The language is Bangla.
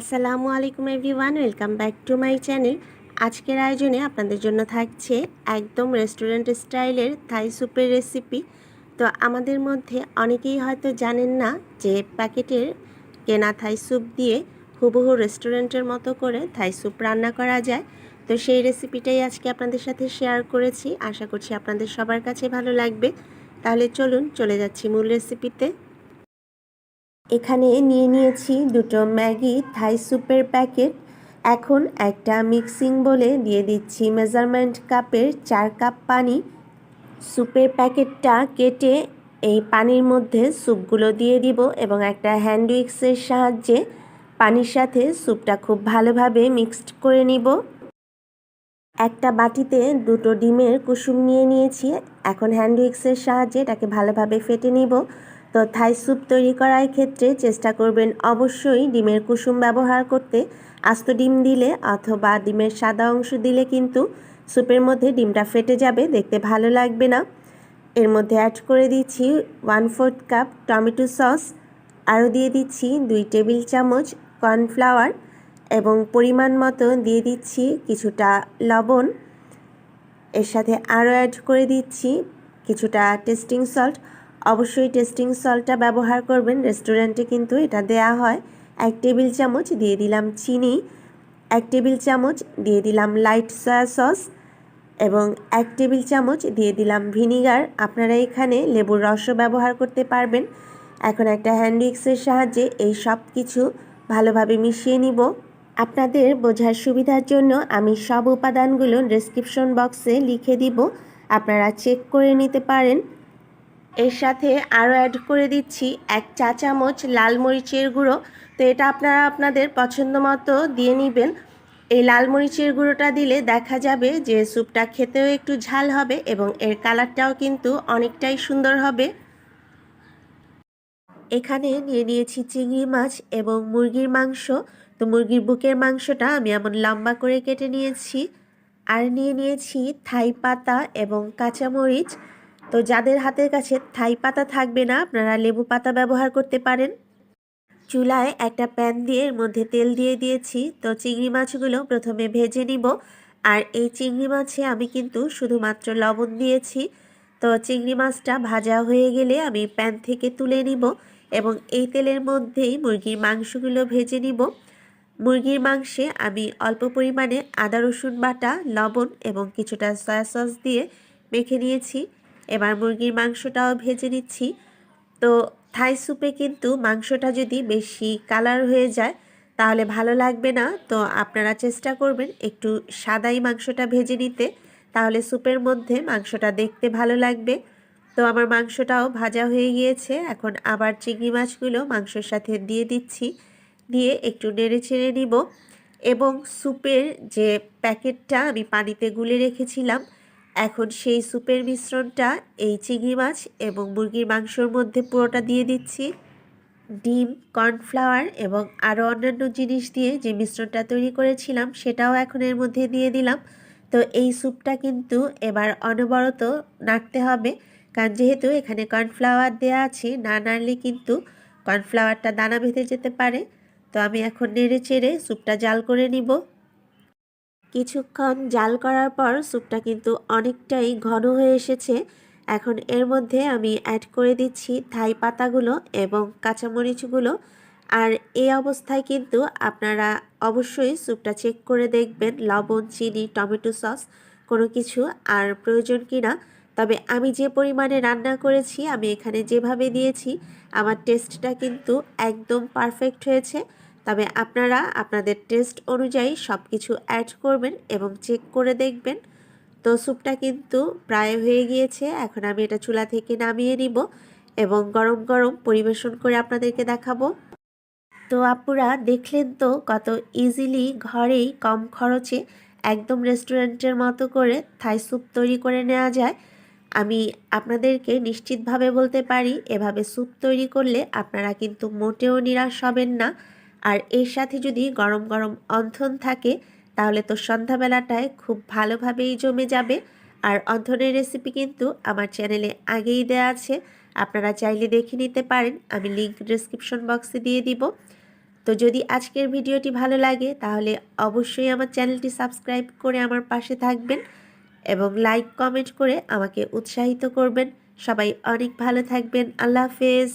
আসসালামু আলাইকুম everyone, welcome back to my channel. আজকের আয়োজনে আপনাদের জন্য থাকছে একদম রেস্টুরেন্ট স্টাইলের থাই স্যুপের রেসিপি। তো আমাদের মধ্যে অনেকেই হয়তো জানেন না যে প্যাকেটের কেনা থাই স্যুপ দিয়ে হুবহু রেস্টুরেন্টের মতো করে থাই স্যুপ রান্না করা যায়। তো সেই রেসিপিটাই আজকে আপনাদের সাথে শেয়ার করেছি। আশা করছি আপনাদের সবার কাছে ভালো লাগবে। তাহলে চলুন, চলে যাচ্ছি মূল রেসিপিতে। এখানে নিয়ে নিয়েছি দুটো ম্যাগি থাই স্যুপের প্যাকেট। এখন একটা মিক্সিং বলে দিয়ে দিচ্ছি মেজারমেন্ট কাপের চার কাপ পানি। স্যুপের প্যাকেটটা কেটে এই পানির মধ্যে স্যুপগুলো দিয়ে দিব এবং একটা হ্যান্ড উইক্সের সাহায্যে পানির সাথে স্যুপটা খুব ভালোভাবে মিক্সড করে নিব। একটা বাটিতে দুটো ডিমের কুসুম নিয়ে নিয়েছি। এখন হ্যান্ড উইক্সের সাহায্যে এটাকে ভালোভাবে ফেটে নিব। তো থাই স্যুপ তৈরি করার ক্ষেত্রে চেষ্টা করবেন অবশ্যই ডিমের কুসুম ব্যবহার করতে। আস্ত ডিম দিলে অথবা ডিমের সাদা অংশ দিলে কিন্তু স্যুপের মধ্যে ডিমটা ফেটে যাবে, দেখতে ভালো লাগবে না। এর মধ্যে অ্যাড করে দিচ্ছি one fourth cup tomato sauce আরও দিয়ে দিচ্ছি দুই টেবিল চামচ কর্নফ্লাওয়ার এবং পরিমাণ মতো দিয়ে দিচ্ছি কিছুটা লবণ। এর সাথে আরও অ্যাড করে দিচ্ছি কিছুটা টেস্টিং সল্ট অবশ্যই টেস্টিং সল্টটা ব্যবহার করবেন। রেস্টুরেন্টে কিন্তু এটা দেয়া হয়। এক টেবিল চামচ দিয়ে দিলাম চিনি, এক টেবিল চামচ দিয়ে দিলাম লাইট সয়া সস এবং এক টেবিল চামচ দিয়ে দিলাম ভিনিগার। আপনারা এখানে লেবুর রসও ব্যবহার করতে পারবেন। এখন একটা হ্যান্ড উইক্সের সাহায্যে এই সব কিছু ভালোভাবে মিশিয়ে নিব। আপনাদের বোঝার সুবিধার জন্য আমি সব উপাদানগুলো ডেসক্রিপশন বক্সে লিখে দিব। আপনারা চেক করে নিতে পারেন। এর সাথে আরও অ্যাড করে দিচ্ছি এক চা চামচ লাল মরিচের গুঁড়ো। তো এটা আপনারা আপনাদের পছন্দ মতো দিয়ে নেবেন। এই লাল মরিচের গুঁড়োটা দিলে দেখা যাবে যে স্যুপটা খেতেও একটু ঝাল হবে এবং এর কালারটাও কিন্তু অনেকটাই সুন্দর হবে। এখানে নিয়ে নিয়েছি চিংড়ি মাছ এবং মুরগির মাংস। তো মুরগির বুকের মাংসটা আমি এমন লম্বা করে কেটে নিয়েছি। আর নিয়ে নিয়েছি থাই পাতা এবং কাঁচামরিচ। তো যাদের হাতের কাছে থাই পাতা থাকবে না, আপনারা লেবু পাতা ব্যবহার করতে পারেন। চুলায় একটা প্যান দিয়ে এর মধ্যে তেল দিয়ে দিয়েছি। তো চিংড়ি মাছগুলো প্রথমে ভেজে নিব। আর এই চিংড়ি মাছে আমি কিন্তু শুধুমাত্র লবণ দিয়েছি। তো চিংড়ি মাছটা ভাজা হয়ে গেলে আমি প্যান থেকে তুলে নিব এবং এই তেলের মধ্যেই মুরগির মাংসগুলো ভেজে নিব। মুরগির মাংসে আমি অল্প পরিমাণে আদা রসুন বাটা, লবণ এবং কিছুটা সয়া সস দিয়ে মেখে নিয়েছি। এবার মুরগির মাংসটাও ভেজে নিচ্ছি। তো থাই স্যুপে কিন্তু মাংসটা যদি বেশি কালার হয়ে যায়, তাহলে ভালো লাগবে না। তো আপনারা চেষ্টা করবেন একটু সাদাই মাংসটা ভেজে নিতে, তাহলে স্যুপের মধ্যে মাংসটা দেখতে ভালো লাগবে। তো আমার মাংসটাও ভাজা হয়ে গিয়েছে, এখন আবার চিংড়ি মাছগুলো মাংসের সাথে দিয়ে দিচ্ছি। দিয়ে একটু নেড়ে ছেড়ে নিব। এবং স্যুপের যে প্যাকেটটা আমি পানিতে গুলে রেখেছিলাম এখন সেই স্যুপের মিশ্রণটা এই চিংড়ি মাছ এবং মুরগির মাংসর মধ্যে পুরোটা দিয়ে দিচ্ছি। ডিম, কর্নফ্লাওয়ার এবং আরও অন্যান্য জিনিস দিয়ে যে মিশ্রণটা তৈরি করেছিলাম সেটাও এখন এর মধ্যে দিয়ে দিলাম। তো এই স্যুপটা কিন্তু এবার অনবরত নাড়তে হবে কারণ যেহেতু এখানে কর্নফ্লাওয়ার দেওয়া আছে, না নাড়লে কিন্তু কর্নফ্লাওয়ারটা দানা বেঁধে যেতে পারে। তো আমি এখন নেড়ে চেড়ে স্যুপটা জাল করে নিব। কিছুক্ষণ জাল করার পর স্যুপটা কিন্তু অনেকটাই ঘন হয়ে এসেছে। এখন এর মধ্যে আমি অ্যাড করে দিচ্ছি থাই পাতাগুলো এবং কাঁচামরিচগুলো। আর এই অবস্থায় কিন্তু আপনারা অবশ্যই স্যুপটা চেক করে দেখবেন, লবণ, চিনি, টমেটো সস, কোনো কিছু আর প্রয়োজন কি না তবে আমি যে পরিমাণে রান্না করেছি, আমি এখানে যেভাবে দিয়েছি, আমার টেস্টটা কিন্তু একদম পারফেক্ট হয়েছে। তবে আপনারা আপনাদের টেস্ট অনুযায়ী সব কিছু অ্যাড করবেন এবং চেক করে দেখবেন। তো স্যুপটা কিন্তু প্রায় হয়ে গিয়েছে, এখন আমি এটা চুলা থেকে নামিয়ে নিব এবং গরম গরম পরিবেশন করে আপনাদেরকে দেখাবো। তো আপুরা, দেখলেন তো কত ইজিলি ঘরেই কম খরচে একদম রেস্টুরেন্টের মতো করে থাই স্যুপ তৈরি করে নেওয়া যায়। আমি আপনাদেরকে নিশ্চিতভাবে বলতে পারি, এভাবে স্যুপ তৈরি করলে আপনারা কিন্তু মোটেও নিরাশ হবেন না। আর এর সাথে যদি গরম গরম অন্থন থাকে, তাহলে তো সন্ধ্যাবেলাটায় খুব ভালোভাবেই জমে যাবে। আর অন্থনের রেসিপি কিন্তু আমার চ্যানেলে আগেই দেওয়া আছে। আপনারা চাইলে দেখে নিতে পারেন, আমি লিঙ্ক ডিসক্রিপশন বক্সে দিয়ে দিব। তো যদি আজকের ভিডিওটি ভালো লাগে, তাহলে অবশ্যই আমার চ্যানেলটি সাবস্ক্রাইব করে আমার পাশে থাকবেন এবং লাইক কমেন্ট করে আমাকে উৎসাহিত করবেন। সবাই অনেক ভালো থাকবেন। আল্লাহ হাফেজ।